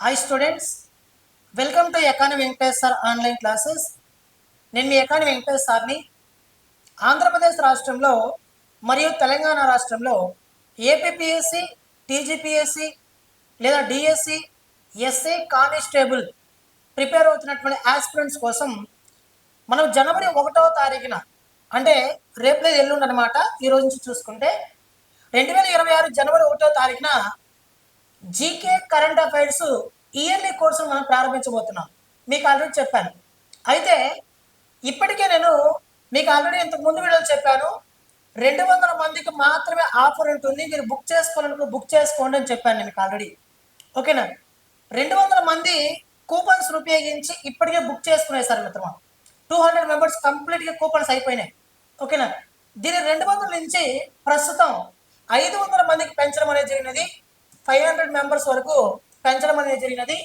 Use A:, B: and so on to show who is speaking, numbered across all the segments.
A: Hi students welcome to Ekani Venkatesh sir online classes నేను మీ ఎకాని వెంకటేష్ సార్ని. ఆంధ్రప్రదేశ్ రాష్ట్రంలో మరియు తెలంగాణ రాష్ట్రంలో ఏపీపీఎస్సి టీజీపీఎస్సి లేదా డిఎస్సి ఎస్ఏ కానిస్టేబుల్ ప్రిపేర్ అవుతున్నటువంటి ఆస్పిరెంట్స్ కోసం మనం జనవరి ఒకటవ తారీఖున అంటే రేపు లేదు ఎల్లుండి అనమాట ఈ రోజు నుంచి చూసుకుంటే రెండు వేల ఇరవై ఆరు జనవరి ఒకటో తారీఖున జీకే కరెంట్ అఫైర్స్ ఇయర్లీ కోర్సును మనం ప్రారంభించబోతున్నాం. మీకు ఆల్రెడీ చెప్పాను. అయితే ఇప్పటికే నేను మీకు ఆల్రెడీ ఇంతకు ముందు వీడియోలో చెప్పాను. రెండు వందల మందికి మాత్రమే ఆఫర్ ఉంటుంది. మీరు బుక్ చేసుకోవాలనుకో బుక్ చేసుకోండి అని చెప్పాను నేను మీకు ఆల్రెడీ ఓకేనా? రెండు వందల మంది కూపన్స్ ఉపయోగించి ఇప్పటికే బుక్ చేసుకునేసారు మిత్రమా. టూ హండ్రెడ్ మెంబర్స్ కంప్లీట్గా కూపన్స్ అయిపోయినాయి. ఓకేనా? దీని రెండు వందల నుంచి ప్రస్తుతం ఐదు వందల మందికి పెంచడం అనేది జరిగినది. ఫైవ్ హండ్రెడ్ మెంబర్స్ వరకు పెంచడం అనేది జరిగినది.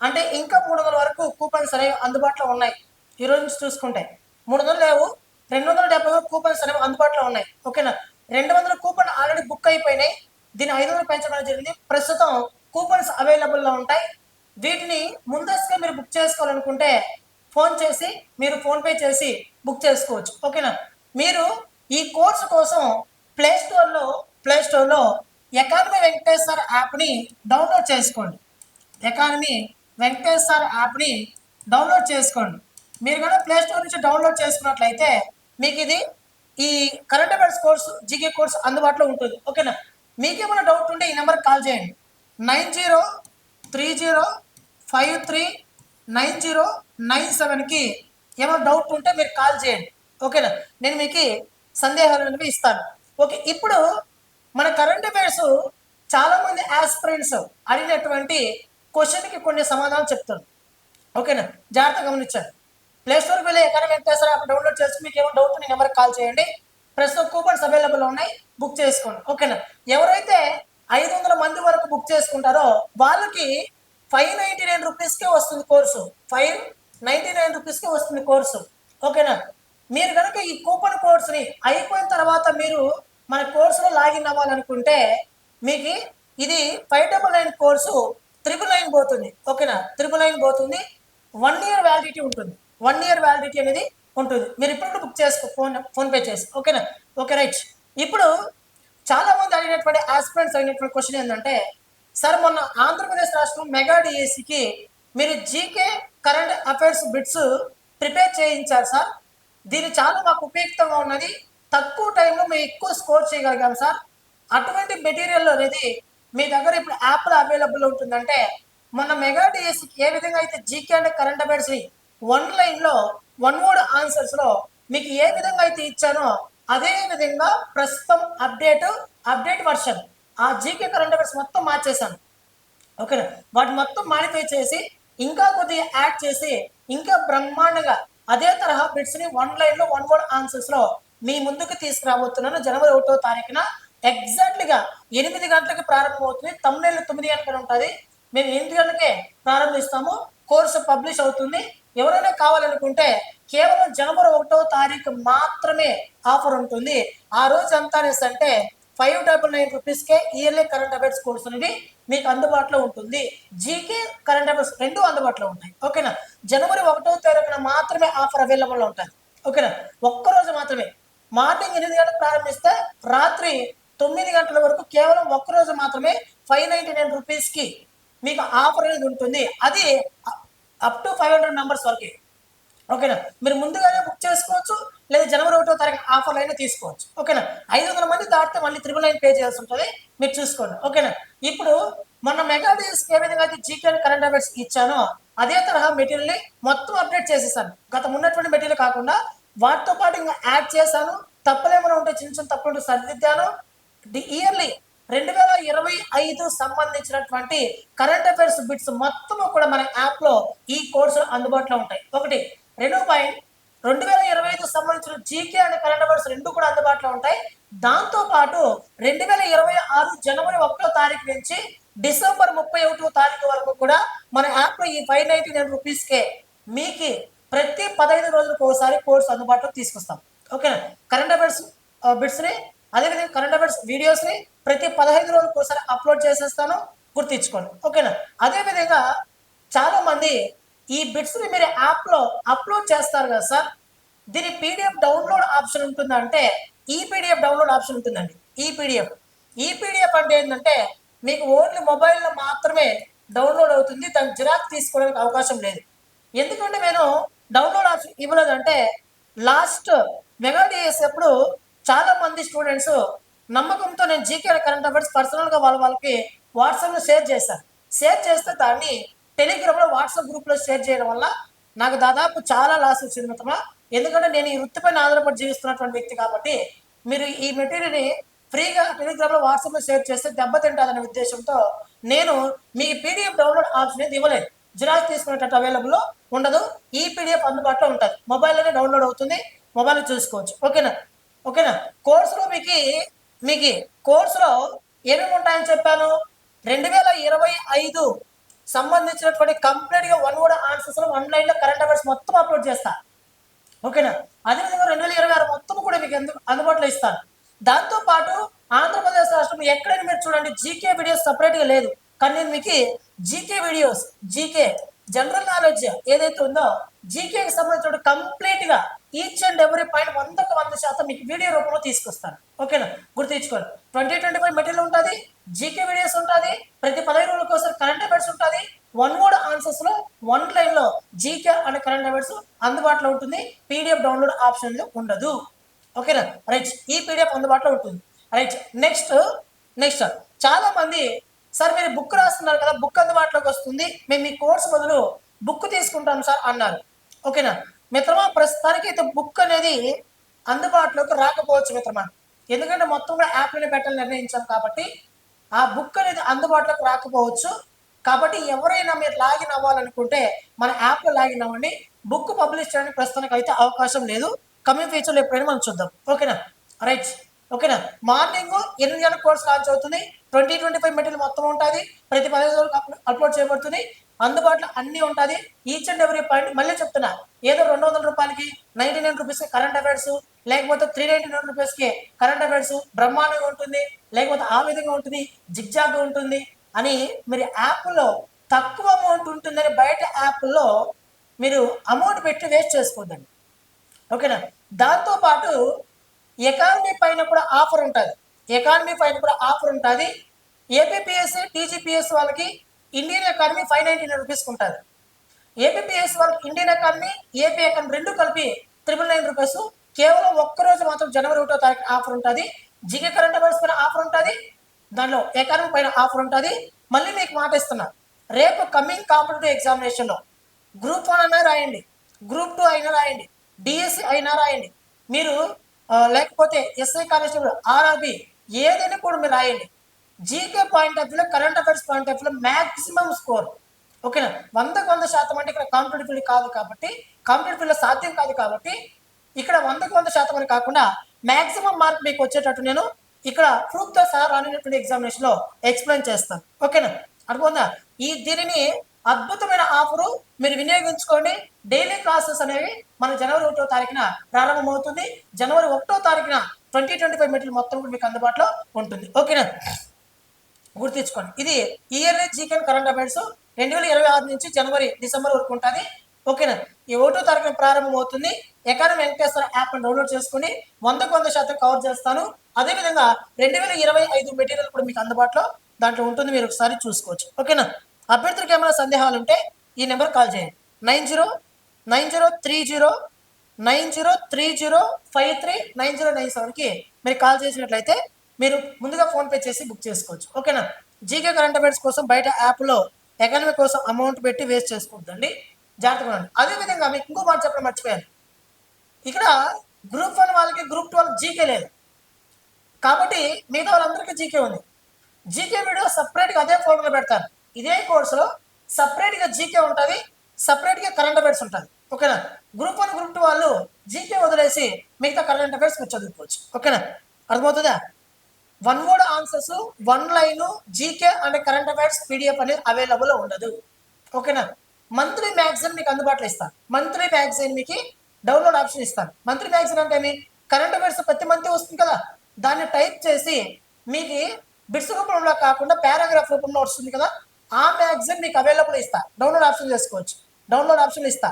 A: అంటే ఇంకా మూడు వందల వరకు కూపన్స్ అనేవి అందుబాటులో ఉన్నాయి. ఈ రోజు నుంచి చూసుకుంటే మూడు వందలు లేవు రెండు వందల డెబ్బై వరకు కూపన్స్ అనేవి అందుబాటులో ఉన్నాయి. ఓకేనా? రెండు వందల కూపన్ ఆల్రెడీ బుక్ అయిపోయినాయి. దీన్ని ఐదు వందలు పెంచడం అనేది జరిగింది. ప్రస్తుతం కూపన్స్ అవైలబుల్లో ఉంటాయి. వీటిని ముందస్తుగా మీరు బుక్ చేసుకోవాలనుకుంటే ఫోన్ చేసి మీరు ఫోన్పే చేసి బుక్ చేసుకోవచ్చు. ఓకేనా? మీరు ఈ కోర్సు కోసం ప్లే స్టోర్లో ప్లే స్టోర్లో ఎకానమీ వెంకటేశ్వర్ యాప్ని డౌన్లోడ్ చేసుకోండి. ఎకానమీ వెంకటేశ్వర్ యాప్ని డౌన్లోడ్ చేసుకోండి. మీరు కనుక ప్లే స్టోర్ నుంచి డౌన్లోడ్ చేసుకున్నట్లయితే మీకు ఇది ఈ current affairs course GK course అందుబాటులో ఉంటుంది. ఓకేనా? మీకు ఏమైనా డౌట్ ఉంటే ఈ నెంబర్కి కాల్ చేయండి. Nine zero three zero five three nine zero nine సెవెన్కి ఏమైనా డౌట్ ఉంటే మీరు కాల్ చేయండి. ఓకేనా? నేను మీకు సందేహాలు అనేవి ఇస్తాను. ఓకే ఇప్పుడు మన కరెంట్ అఫైర్స్ చాలా మంది ఆస్పిరెంట్స్ అడిగినటువంటి క్వశ్చన్కి కొన్ని సమాధానం చెప్తాను ఓకేనా జాగ్రత్తగా గమనించండి. ప్లే స్టోర్కి వెళ్ళి ఎక్కడ వెంకటేశ్వర యాప్ డౌన్లోడ్ చేసి మీకు ఏమైనా డౌట్ నీ నెంబర్కి కాల్ చేయండి. ప్రస్తుతం కూపన్స్ అవైలబుల్ ఉన్నాయి బుక్ చేసుకోండి. ఓకేనా ఎవరైతే ఐదు వందల మంది వరకు బుక్ చేసుకుంటారో వాళ్ళకి ఫైవ్ నైంటీ నైన్ రూపీస్కే వస్తుంది కోర్సు ఫైవ్ నైంటీ నైన్ రూపీస్కే వస్తుంది కోర్సు ఓకేనా మీరు కనుక ఈ కూపన్ కోర్స్ని అయిపోయిన తర్వాత మీరు మన కోర్సులో లాగిన్ అవ్వాలనుకుంటే మీకు ఇది five double nine course triple nine పోతుంది. ఓకేనా త్రిపుల్ నైన్ పోతుంది. వన్ ఇయర్ వ్యాలిడిటీ ఉంటుంది. వన్ ఇయర్ వ్యాలిడిటీ అనేది ఉంటుంది. మీరు ఇప్పుడు బుక్ చేసుకో ఫోన్ ఫోన్పే చేసి. ఓకేనా ఓకే రైట్ ఇప్పుడు చాలా మంది అడిగినటువంటి ఆస్పిరెంట్స్ అడిగినటువంటి క్వశ్చన్ ఏంటంటే సార్ మొన్న ఆంధ్రప్రదేశ్ రాష్ట్రం మెగా డిఎస్సికి మీరు GK current affairs bits prepare చేయించారు సార్. దీని చాలా మాకు ఉపయుక్తంగా ఉన్నది. తక్కువ టైంలో మేము ఎక్కువ స్కోర్ చేయగలిగాం సార్ అటువంటి మెటీరియల్ అనేది మీ దగ్గర ఇప్పుడు యాప్లో అవైలబుల్ ఉంటుందంటే మన మెగా డిఎస్సికి ఏ విధంగా అయితే జీకే అండ్ కరెంట్ అఫైర్స్ని వన్ లైన్లో వన్ వర్డ్ ఆన్సర్స్లో మీకు ఏ విధంగా అయితే ఇచ్చానో అదే విధంగా ప్రస్తుతం అప్డేట్ అప్డేట్ వర్షన్ ఆ జీకే కరెంట్ అఫైర్స్ మొత్తం మార్చేశాను. ఓకేనా వాటి మొత్తం మాడిఫై చేసి ఇంకా కొద్దిగా యాడ్ చేసి ఇంకా బ్రహ్మాండంగా అదే తరహా బిట్స్ని వన్ లైన్లో వన్ వర్డ్ ఆన్సర్స్లో మీ ముందుకు తీసుకురాబోతున్నాను. జనవరి ఒకటో తారీఖున ఎగ్జాక్ట్లీగా ఎనిమిది గంటలకు ప్రారంభమవుతుంది. తమిళ తొమ్మిది గంటలకు ఉంటుంది. మేము ఎనిమిది గంటలకే ప్రారంభిస్తాము. కోర్సు పబ్లిష్ అవుతుంది. ఎవరైనా కావాలనుకుంటే కేవలం జనవరి ఒకటో తారీఖు మాత్రమే ఆఫర్ ఉంటుంది. ఆ రోజు ఎంత అనేసి అంటే ఫైవ్ డబల్ నైన్ రూపీస్కే ఇయర్లీ కరెంట్ అఫైర్స్ కోర్స్ అనేది మీకు అందుబాటులో ఉంటుంది. జీకే కరెంట్ అఫైర్స్ రెండు అందుబాటులో ఉంటాయి. ఓకేనా? జనవరి ఒకటో తారీఖున మాత్రమే ఆఫర్ అవైలబుల్లో ఉంటుంది. ఓకేనా? ఒక్కరోజు మాత్రమే. మార్నింగ్ ఎనిమిది గంటలకు ప్రారంభిస్తే రాత్రి తొమ్మిది గంటల వరకు కేవలం ఒక్కరోజు మాత్రమే ఫైవ్ నైంటీ నైన్ రూపీస్కి మీకు ఆఫర్ అనేది ఉంటుంది. అది up to five hundred members వరకే. ఓకేనా? మీరు ముందుగానే బుక్ చేసుకోవచ్చు లేదా జనవరి ఒకటో తారీఖు ఆఫర్లు అయినా తీసుకోవచ్చు. ఓకేనా? ఐదు వందల మంది దాటితే మళ్ళీ త్రిబుల్ నైన్ పే చేయాల్సి ఉంటుంది. మీరు చూసుకోండి. ఓకేనా? ఇప్పుడు మొన్న మెగా డేస్కి ఏ విధంగా అయితే జీకే కరెంట్ అఫైర్స్ ఇచ్చానో అదే తరహా మెటీరియల్ని మొత్తం అప్డేట్ చేసేసాను. గత ఉన్నటువంటి మెటీరియల్ కాకుండా వాటితో పాటు ఇంకా యాడ్ చేశాను. తప్పులేమైనా ఉంటే చిన్న చిన్న తప్పులు ఉంటే సరిదిద్దాను. ది ఇయర్లీ రెండు వేల ఇరవై ఐదు సంబంధించినటువంటి కరెంట్ అఫైర్స్ బిట్స్ మొత్తం కూడా మన యాప్లో ఈ కోర్సులు అందుబాటులో ఉంటాయి. ఒకటి రెండో పాయింట్ రెండు వేల ఇరవై ఐదు సంబంధించిన జీకే అండ్ కరెంట్ అఫైర్స్ రెండు కూడా అందుబాటులో ఉంటాయి. దాంతో పాటు రెండు వేల ఇరవై ఆరు జనవరి ఒకటో తారీఖు నుంచి డిసెంబర్ ముప్పై ఒకటో తారీఖు వరకు కూడా మన యాప్లో ఈ ఫైవ్ నైన్టీ నైన్ రూపీస్కే మీకు ప్రతి పదహైదు రోజులకు ఒకసారి కోర్స్ అందుబాటులో తీసుకొస్తాం. ఓకేనా? కరెంట్ అఫైర్స్ బిట్స్ని అదేవిధంగా కరెంట్ అఫైర్స్ వీడియోస్ని ప్రతి పదహైదు రోజులకు ఒకసారి అప్లోడ్ చేసేస్తాను గుర్తించుకోండి. ఓకేనా? అదేవిధంగా చాలామంది ఈ బిట్స్ని మీరు యాప్లో అప్లోడ్ చేస్తారు కదా సార్? దీని పీడిఎఫ్ డౌన్లోడ్ ఆప్షన్ ఉంటుందంటే ఈ పీడిఎఫ్ డౌన్లోడ్ ఆప్షన్ ఉంటుందండి. ఈ పీడిఎఫ్ ఈ పీడిఎఫ్ అంటే ఏంటంటే మీకు ఓన్లీ మొబైల్లో మాత్రమే డౌన్లోడ్ అవుతుంది దాని జిరాక్స్ తీసుకోవడానికి అవకాశం లేదు. ఎందుకంటే నేను డౌన్లోడ్ ఆప్షన్ ఇవ్వలేదంటే లాస్ట్ మెగా అప్పుడు చాలా మంది స్టూడెంట్స్ నమ్మకంతో నేను జీకే కరెంట్ అఫైర్స్ పర్సనల్గా వాళ్ళ వాళ్ళకి వాట్సాప్లో షేర్ చేశాను షేర్ చేస్తే దాన్ని టెలిగ్రామ్లో వాట్సాప్ గ్రూప్లో షేర్ చేయడం వల్ల నాకు దాదాపు చాలా లాస్ వచ్చింది మిత్రమా. ఎందుకంటే నేను ఈ వృత్తిపైన ఆధారపడి జీవిస్తున్నటువంటి వ్యక్తి కాబట్టి మీరు ఈ మెటీరియల్ని ఫ్రీగా టెలిగ్రామ్లో వాట్సాప్లో షేర్ చేస్తే దెబ్బతింటాదనే ఉద్దేశంతో నేను మీ పీడిఎఫ్ డౌన్లోడ్ ఆప్షన్ అనేది ఇవ్వలేదు. జిరాక్స్ తీసుకునేటట్టు అవైలబుల్లో ఉండదు. ఈ పీడిఎఫ్ అందుబాటులో ఉంటుంది. మొబైల్లోనే డౌన్లోడ్ అవుతుంది. మొబైల్ చూసుకోవచ్చు. ఓకేనా? ఓకేనా? కోర్సులో మీకు మీకు కోర్సులో ఏమేమి ఉంటాయని చెప్పాను? రెండు వేల ఇరవై ఐదు సంబంధించినటువంటి కంప్లీట్గా వన్ వర్డ్ ఆన్సర్స్ ఆన్లైన్లో కరెంట్ అఫైర్స్ మొత్తం అప్లోడ్ చేస్తా. ఓకేనా? అదేవిధంగా రెండు వేల ఇరవై ఆరు మొత్తం కూడా మీకు ఎందుకు అందుబాటులో ఇస్తాను. దాంతో పాటు ఆంధ్రప్రదేశ్ రాష్ట్రం ఎక్కడైనా మీరు చూడండి జీకే వీడియోస్ సపరేట్గా లేదు. కానీ నేను మీకు GK videos GK general knowledge ఏదైతే ఉందో జీకేకి సంబంధించిన కంప్లీట్గా ఈచ్ అండ్ ఎవ్రీ పాయింట్ వందకు వంద శాతం మీకు వీడియో రూపంలో తీసుకొస్తాను. ఓకేనా గుర్తించుకోండి. ట్వంటీ ట్వంటీ ఫైవ్ మెటీరియల్ ఉంటుంది జీకే వీడియోస్ ఉంటుంది ప్రతి పదహైదు రోజులకు ఒకసారి కరెంట్ అఫైర్స్ ఉంటుంది వన్ వర్డ్ ఆన్సర్స్లో వన్ లైన్లో జీకే అనే కరెంట్ అఫైర్స్ అందుబాటులో ఉంటుంది పీడిఎఫ్ డౌన్లోడ్ ఆప్షన్ ఉండదు. ఓకేనా రైట్ ఈ పీడిఎఫ్ అందుబాటులో ఉంటుంది. రైట్ నెక్స్ట్ నెక్స్ట్ చాలా మంది సార్ మీరు బుక్ రాస్తున్నారు కదా బుక్ అందుబాటులోకి వస్తుంది మేము మీ కోర్స్ బదులు బుక్ తీసుకుంటాం సార్ అన్నారు. ఓకేనా? మిత్రమా ప్రస్తుతానికి అయితే బుక్ అనేది అందుబాటులోకి రాకపోవచ్చు మిత్రమా. ఎందుకంటే మొత్తం కూడా యాప్లోనే పెట్టాలని నిర్ణయించాం కాబట్టి ఆ బుక్ అనేది అందుబాటులోకి రాకపోవచ్చు. కాబట్టి ఎవరైనా మీరు లాగిన్ అవ్వాలనుకుంటే మన యాప్లో లాగిన్ అవ్వండి. బుక్ పబ్లిష్ చేయడానికి ప్రస్తుతానికి అయితే అవకాశం లేదు. కమింగ్ ఫ్యూచర్లో ఎప్పుడైనా మనం చూద్దాం. ఓకేనా? రైట్. ఓకేనా? మార్నింగ్ ఎనిమిది గంటల కోర్స్ లాంచ్ అవుతుంది. ట్వంటీ ట్వంటీ ఫైవ్ మెటీరియల్ మొత్తం ఉంటుంది. ప్రతి పదిహేను రోజులకు అప్లోడ్ చేయబడుతుంది. అందుబాటులో అన్నీ ఉంటుంది. ఈచ్ అండ్ ఎవరీ పాయింట్ మళ్ళీ చెప్తున్నా. ఏదో రెండు వందల రూపాయలకి ninety nine rupees current affairs లేకపోతే త్రీ నైన్టీ నైన్ రూపీస్కి కరెంట్ అఫైర్స్ బ్రహ్మాండంగా ఉంటుంది. లేకపోతే ఆ విధంగా ఉంటుంది. జిగ్జాగ్ ఉంటుంది అని మీరు యాప్లో తక్కువ అమౌంట్ ఉంటుందని బయట యాప్లో మీరు అమౌంట్ పెట్టి వేస్ట్ చేసుకోవద్దండి. ఓకేనా? దాంతో పాటు ఎకానమీ పైన కూడా ఆఫర్ ఉంటుంది. ఎకానమీ పైన కూడా ఆఫర్ ఉంటుంది. ఏపీపీఎస్సీ టీజీపీఎస్ వాళ్ళకి Indian economy five ninety nine రూపీస్కి ఉంటుంది. ఏపీపీఎస్ వాళ్ళకి ఇండియన్ ఎకానమీ ఏపీ ఎకానమీ రెండు కలిపి త్రిబుల్ నైన్ రూపీస్ కేవలం ఒక్క రోజు మాత్రం జనవరి ఒకటో తారీఖు ఆఫర్ ఉంటుంది. జిగే కరెంట్ అఫైర్స్ పైన ఆఫర్ ఉంటుంది. దానిలో ఎకానమీ పైన ఆఫర్ ఉంటుంది. మళ్ళీ మీకు మాట ఇస్తున్నా. రేపు కమింగ్ కాంపిటేటివ్ ఎగ్జామినేషన్లో గ్రూప్ వన్ అయినా రాయండి. గ్రూప్ టూ అయినా రాయండి. డిఎస్సి అయినా రాయండి. మీరు లేకపోతే ఎస్ఐ కానిస్టేబుల్ ఆర్ఆర్బి ఏదైనా కూడా మీరు రాయండి. జీకే పాయింట్ ఆఫ్ వ్యూలో కరెంట్ అఫైర్స్ పాయింట్ ఆఫ్ వ్యూలో మ్యాక్సిమం స్కోర్. ఓకేనా? వందకు వంద శాతం అంటే ఇక్కడ కాంపిటేటివ్ ఫీల్డ్ కాదు కాబట్టి కాంపిటేటివ్ ఫీల్డ్ సాధ్యం కాదు కాబట్టి ఇక్కడ వందకు వంద శాతం అని కాకుండా మ్యాక్సిమం మార్క్ మీకు వచ్చేటట్టు నేను ఇక్కడ ప్రూఫ్తో సహా రానున్నటువంటి ఎగ్జామినేషన్లో ఎక్స్ప్లెయిన్ చేస్తాను. ఓకేనా? అనుకుందా ఈ దీనిని అద్భుతమైన ఆఫరు మీరు వినియోగించుకోండి. డైలీ క్లాసెస్ అనేవి మన జనవరి ఒకటో తారీఖున ప్రారంభమవుతుంది. జనవరి ఒకటో తారీఖున ట్వంటీ ట్వంటీ ఫైవ్ మెటీరియల్ మొత్తం కూడా మీకు అందుబాటులో ఉంటుంది. ఓకేనా? గుర్తించుకోండి ఇది ఇయర్లీ జీకెన్ కరెంట్ అఫైర్స్ రెండు వేల ఇరవై ఆరు నుంచి జనవరి డిసెంబర్ వరకు ఉంటుంది. ఓకేనా? ఈ ఒకటో తారీఖున ప్రారంభం అవుతుంది. ఎకానమీ వెంకటేశ్వర యాప్ డౌన్లోడ్ చేసుకుని వందకు వంద శాతం కవర్ చేస్తాను. అదేవిధంగా రెండు వేల ఇరవై ఐదు మెటీరియల్ కూడా మీకు అందుబాటులో దాంట్లో ఉంటుంది. మీరు ఒకసారి చూసుకోవచ్చు. ఓకేనా? అభ్యర్థులకు ఏమైనా సందేహాలు ఉంటే ఈ నెంబర్ కాల్ చేయండి. Nine zero nine zero three zero nine zero three zero five three nine zero nine సెవెన్కి మీరు కాల్ చేసినట్లయితే మీరు ముందుగా ఫోన్పే చేసి బుక్ చేసుకోవచ్చు. ఓకేనా? జీకే కరెంట్ అఫైర్స్ కోసం బయట యాప్లో ఎకానమీ కోసం అమౌంట్ పెట్టి వేస్ట్ చేసుకోవద్దండి. జాగ్రత్తగా ఉండండి. అదేవిధంగా మీకు ఇంకో మాట చెప్పడం మర్చిపోయాను. ఇక్కడ గ్రూప్ వన్ వాళ్ళకి గ్రూప్ టూ వాళ్ళకి జీకే లేదు. కాబట్టి మిగతా వాళ్ళందరికీ జీకే ఉంది. జీకే వీడియో సపరేట్గా అదే ఫోన్లో పెడతాను. ఇదే కోర్సులో సపరేట్గా జీకే ఉంటుంది సపరేట్గా కరెంట్ అఫైర్స్ ఉంటుంది. ఓకేనా? గ్రూప్ వన్ గ్రూప్ టూ వాళ్ళు జీకే వదిలేసి మిగతా కరెంట్ అఫైర్స్ మీరు చదువుకోవచ్చు. ఓకేనా? అర్థమవుతుందా? One word answers one line GK and current affairs PDF అనేది అవైలబుల్ ఉండదు. ఓకేనా? మంత్లీ మ్యాగజైన్ మీకు అందుబాటులో ఇస్తాను మంత్లీ మ్యాగజైన్ మీకు డౌన్లోడ్ ఆప్షన్ ఇస్తాను మంత్లీ మ్యాగజైన్ అంటే ఏమి? కరెంట్ అఫైర్స్ ప్రతి మంత్ వస్తుంది కదా? దాన్ని టైప్ చేసి మీకు బిట్స్ రూపంలో కాకుండా పారాగ్రాఫ్ రూపంలో వస్తుంది కదా? ఆ మ్యాగజైన్ మీకు అవైలబుల్ ఇస్తా. డౌన్లోడ్ ఆప్షన్ చేసుకోవచ్చు. డౌన్లోడ్ ఆప్షన్ ఇస్తా.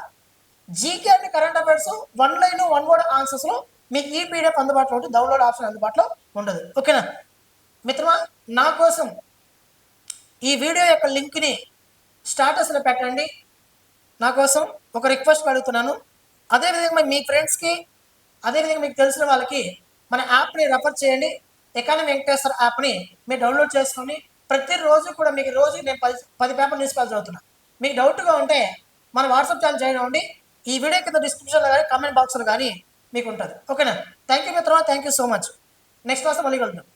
A: GK and current affairs one line one word ఆన్సర్స్లో మీకు ఈ పీడిఎఫ్ అందుబాటులో ఉంటుంది. డౌన్లోడ్ ఆప్షన్ అందుబాటులో ఉండదు. ఓకేనా మిత్రమా నా కోసం ఈ వీడియో యొక్క లింక్ని స్టాటస్లో పెట్టండి. నా కోసం ఒక రిక్వెస్ట్ అడుగుతున్నాను. అదేవిధంగా మీ ఫ్రెండ్స్కి అదేవిధంగా మీకు తెలిసిన వాళ్ళకి మన యాప్ని రెఫర్ చేయండి. ఎకానమీ వెంకటేశ్వర యాప్ని మీరు డౌన్లోడ్ చేసుకొని ప్రతిరోజు కూడా మీకు రోజు నేను పది పది పేపర్ న్యూస్ పేపర్ చదువుతున్నాను మీకు డౌట్గా ఉంటే మన వాట్సాప్ ఛానల్ జాయిన్ అవ్వండి. ఈ వీడియో కింద డిస్క్రిప్షన్లో కానీ కామెంట్ బాక్స్లో కానీ మీకు ఉంటుంది. ఓకేనా థ్యాంక్ యూ మిత్రమా? Thank you so much next class మళ్ళీ కలుద్దాం.